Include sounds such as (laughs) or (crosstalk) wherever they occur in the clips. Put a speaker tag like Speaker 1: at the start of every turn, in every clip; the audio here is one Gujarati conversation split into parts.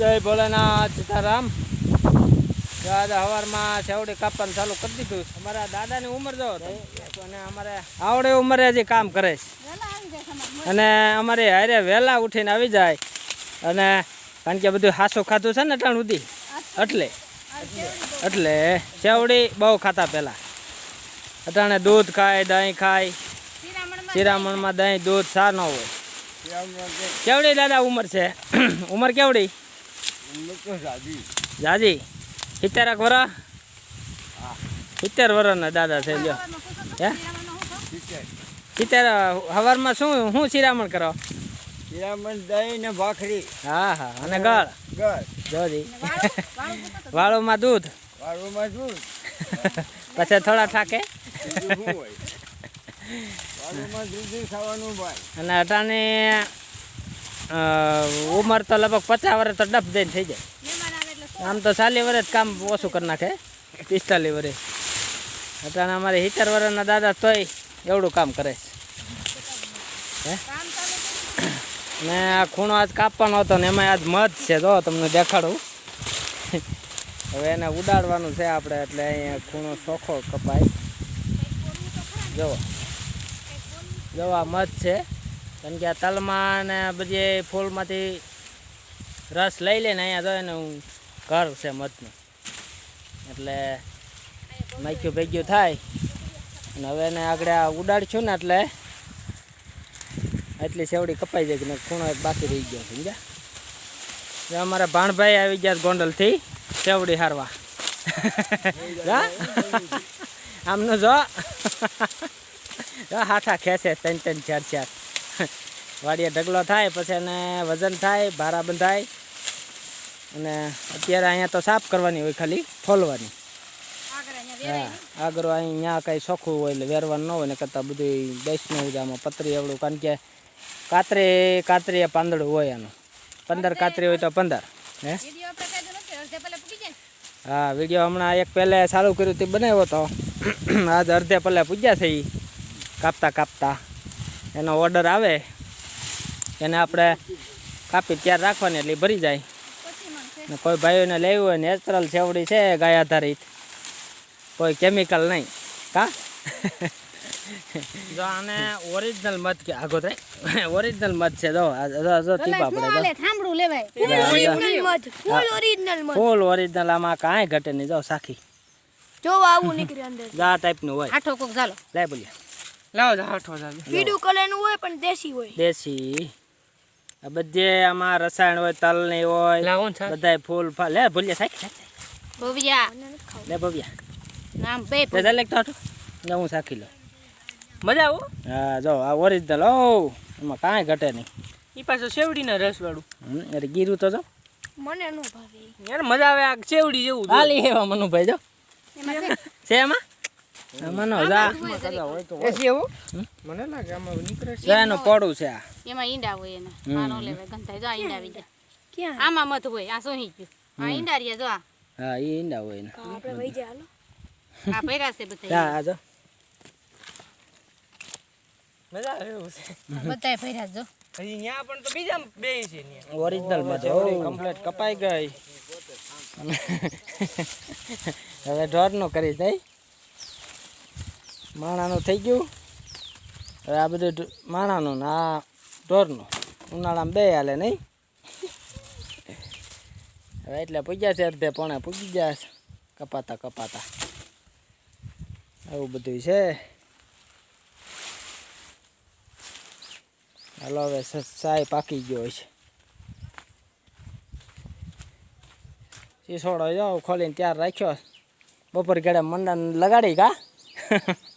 Speaker 1: જય ભોલેનાથ સીતારામ. દાદા સવારમાં સેવડી કાપવાનું ચાલુ કરી દીધું. અમારા દાદાની ઉંમર જો અને અમારે આવડે ઉંમરે હજી કામ કરે છે. અને અમારે હારે વહેલા ઉઠીને આવી જાય. અને કારણ કે બધું હાસું ખાધું છે ને અટાણ સુધી. એટલે એટલે સેવડી બહુ ખાતા પહેલાં. અટાણે દૂધ ખાય દહીં ખાય. શિરામણમાં દહીં દૂધ સા ન હોય. કેવડી દાદા ઉંમર છે? ઉંમર કેવડી? જાજી. સિત્તેરક વરા સિત્તેર વરાના દાદા થઈ ગયો હે? સિત્તેર હવારમાં શું શું શિરામણ કરો?
Speaker 2: શિરામણ દહીં ને ભાખરી
Speaker 1: હા હા અને ગળ?
Speaker 2: ગળ
Speaker 1: જોજી. વાળુમાં દૂધ?
Speaker 2: વાળુમાં દૂધ
Speaker 1: પછી થોડા ઠાકે અને અટાણે અ, ઉંમર તો લગભગ પચાસ વર્ષ તો ડબ દઈને થઈ જાય. આમ તો ચાલીસ વર્ષ કામ ઓછું કરી નાખે, પિસ્તાલીસ વર્ષ. અટાણે અમારે હિતર વર્ષના દાદા તોય એવડું કામ કરે છે. ને આ ખૂણો આજ કાપવાનો હતો ને એમાં આજ મધ છે, જો તમને દેખાડું. હવે એને ઉડાડવાનું છે આપણે, એટલે અહીંયા ખૂણો ચોખ્ખો કપાય. જો આ મધ છે. કારણ કે આ તલમાં ને બધી ફૂલમાંથી રસ લઈ લે ને અહીંયા એને હું ઘર છે મધનું એટલે માખ્યું ભેગ્યું થાય. અને હવે એને આગળ આ ઉડાડશું ને એટલે એટલી સેવડી કપાઈ જાય ને ખૂણો બાકી રહી ગયો, સમજ્યા? અમારા ભાણભાઈ આવી ગયા ગોંડલથી સેવડી હારવા? આમનું જો હાથા ખેંચે ત્રણ ત્રણ ચાર ચાર. (laughs) વાડીએ ઢગલો થાય પછી એને વજન થાય ભારા બંધાય. અને અત્યારે અહીંયા તો સાફ કરવાની હોય ખાલી ફોલવાની. હા આગળ અહીં ત્યાં કાંઈ ચોખ્ખું હોય એટલે વેરવાનું ન હોય ને કરતાં બધું બેસનું હોય આમાં પતરી એવડું કારણ કે કાતરે કાતરીએ પાંદડું હોય આનું. પંદર કાતરી હોય તો પંદર હે? હા વીડિયો હમણાં એક પહેલે ચાલુ કર્યું તે બનાવ્યો હતો (clears throat) આજ અડધે પહેલાં પૂજ્યા થઈ કાપતા કાપતા. એનો ઓર્ડર આવે એને આપણે કાપી ત્યાર રાખવાની એટલે ભરી જાય. ને કોઈ ભાઈઓને લેવું હોય નેચરલ સેવડી છે ગાય આધારિત. કોઈ કેમિકલ નહીં. કા? જો આને ઓરિજિનલ મત કે આગો થાય ઓરિજિનલ મત છે જો આ- જો ટીપા પડે
Speaker 3: થાંભળું લેવાય.
Speaker 1: મત ફૂલ ઓરિજિનલ આમાં કાંઈ ઘટે નહીં જો સાખી.
Speaker 4: જો આવું નીકળે અંદર.
Speaker 1: જા ટાઈપનું હોય.
Speaker 3: આઠો કોક ચાલો
Speaker 1: લે બોલ્યા.
Speaker 2: લાવો જા હાઠો જાજો
Speaker 4: પીળું કલરનું હોય પણ દેશી હોય.
Speaker 1: દેશી. આ બધે આમાં રસાયણ હોય તલ ને હોય
Speaker 2: લાવો ને.
Speaker 1: બધાય ફૂલ ફાલ લે ભૂલ્યા સાખી
Speaker 3: ભવ્યા.
Speaker 1: લે ભવ્યા.
Speaker 3: નામ બે
Speaker 1: જા લેખતો હતો ને હું સાખી લઉં.
Speaker 2: મજા આવો?
Speaker 1: હા જો આ ઓરિજિનલ ઓ એમાં કાંઈ ઘટે નહીં.
Speaker 2: ઈ પાછો શેવડીના રસ વાળું
Speaker 1: અરે ગીરું તો જો.
Speaker 4: મને નો ભાવે.
Speaker 2: યાર મજા આવે આ શેવડી જેવું જો.
Speaker 1: હાલી એવા મનુભાઈ જો.
Speaker 3: એમાં? છે.
Speaker 1: છે એમાં નો જા
Speaker 2: એસી એવું? મને લાગે આમાં નીકળે છે.
Speaker 1: એનો પડું છે આ.
Speaker 3: એમાં ઈંડા હોય એના. આ લેવે લેવાય ગંધાય. જો આ ઈંડા આવી
Speaker 4: ક્યાં?
Speaker 3: આમાં મત હોય. આ સોહી ગયું. આ ઈંડા રહ્યા જો આ.
Speaker 1: હા એ ઈંડા હોય ને
Speaker 4: આપણે વઈ જા હાલો.
Speaker 3: આ પૈરા છે બધા.
Speaker 1: હા આ જો.
Speaker 2: મજા આવે એવું છે.
Speaker 3: બધા પહેર્યા જો.
Speaker 2: હજી ન્યા પણ તો બીજા બે છે
Speaker 1: ઓરિજિનલમાં કમ્પ્લીટ કપાઈ ગઈ. (laughs) હવે ઢોરનું કરીશ નહીં? માણાનું થઈ ગયું. હવે આ બધું માણાનું ને આ ઢોરનું. ઉનાળામાં બે હાલે નહીં. હવે એટલે પૂગ્યા છે, અડધે પોણે પૂગી ગયા છે. કપાતા કપાતા. આવું બધું છે. હાલો હવે સાય પાકી ગયો છે. સીસોડો જો, ખોલીને ત્યાર રાખ્યો. બપોર ગળે મંડાને લગાડી કા (laughs)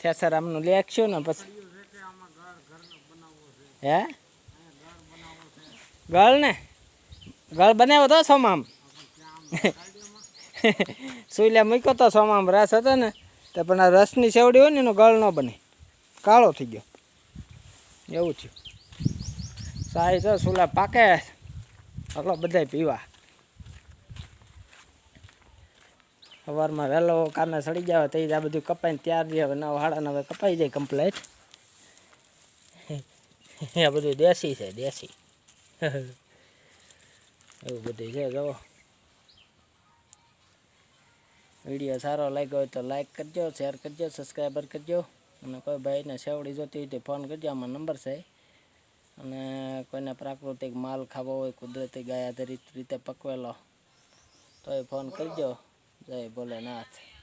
Speaker 1: થેસર આમનું લેખ્યું ને, પછી હે? ગળ ને? ગળ બનાવ્યો તો સોમામ. સુઈલે મૂક્યો તો સોમામ રસ હતો ને, તો પણ આ રસની સેવડી હોય ને, એનો ગળ ન બને. કાળો થઈ ગયો. એવું થયું. સાહેબ સુલા પાકે. હલો બધા પીવા. સવારમાં વહેલો કામે સડી જાય તો આ બધું કપાઈને ત્યાર રહે હવે નવ હાડા નવે કપાઈ જાય કમ્પ્લેટ આ બધું દેશી છે, દેશી. એવું બધું છે, જુઓ. વીડિયો સારો લાગ્યો હોય તો લાઈક કરજો શેર કરજો સબસ્ક્રાઈબર કરજો. અને કોઈ ભાઈને સેવડી જોતી હોય તો ફોન કરજો, આમાં નંબર છે. અને કોઈને પ્રાકૃતિક માલ ખાવો હોય, કુદરતી ગાય આધારિત રીતે પકવેલો તો એ ફોન કરજો. જય ભોલેનાથ.